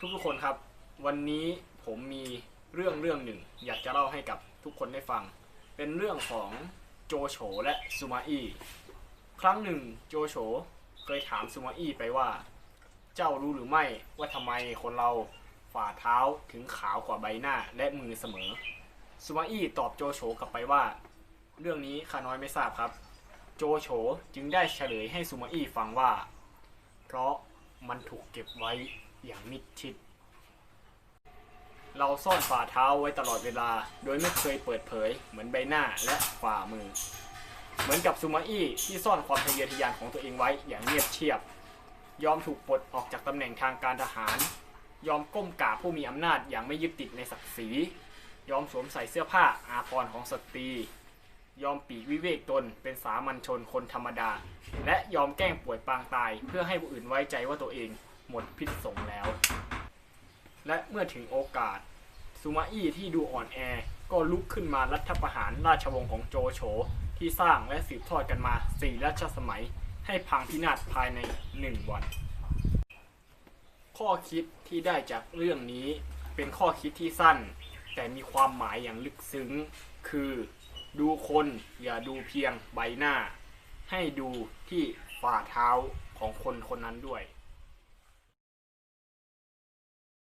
ทุกๆคนครับ วันนี้ผมมีเรื่องเรื่องหนึ่ง อยากจะเล่าให้กับทุกคนได้ฟัง เป็นเรื่องของโจโฉและซูมาอี้ครั้งหนึ่งโจโฉเคยถามซูมาอี้ไปว่า เจ้ารู้หรือไม่ว่าทำไมคนเราฝ่าเท้าถึงขาวกว่าใบหน้าและมือเสมอซูมาอี้ตอบโจโฉกลับไปว่า เรื่องนี้ข้าน้อยไม่ทราบครับ โจโฉจึงได้เฉลยให้ซูมาอี้ฟังว่า เพราะ มันถูกเก็บไว้อย่างมิดชิด เราซ่อนฝ่าเท้าไว้ตลอดเวลา โดยไม่เคยเปิดเผย เหมือนใบหน้าและฝ่ามือ เหมือนกับซูมาอี้ที่ซ่อนความทะเยอทะยานของตัวเองไว้อย่างเงียบเชียบ ยอมถูกปลดออกจากตำแหน่งทางการทหาร ยอมก้มกราบผู้มีอำนาจอย่างไม่ยึดติดในศักดิ์ศรี ยอมสวมใส่เสื้อผ้าอาภรณ์ของสตรี ยอมปีกวิเวกตนเป็นสามัญชนคนธรรมดา และยอมแกล้งป่วยปางตาย เพื่อให้ผู้อื่นไว้ใจว่าตัวเองหมดพิษสงแล้ว และเมื่อถึงโอกาสซูมาอี้ที่ดูอ่อนแอ ก็ลุกขึ้นมารัฐประหารราชวงศ์ของโจโฉที่สร้างและสืบทอดกันมาสี่รัชสมัย ให้พังพินาศภายในหนึ่งวัน ข้อคิดที่ได้จากเรื่องนี้เป็นข้อคิดที่สั้น แต่มีความหมายอย่างลึกซึ้ง คือ ดูคนอย่าดูเพียงใบหน้า ให้ดูที่ฝ่าเท้าของคนคนนั้นด้วย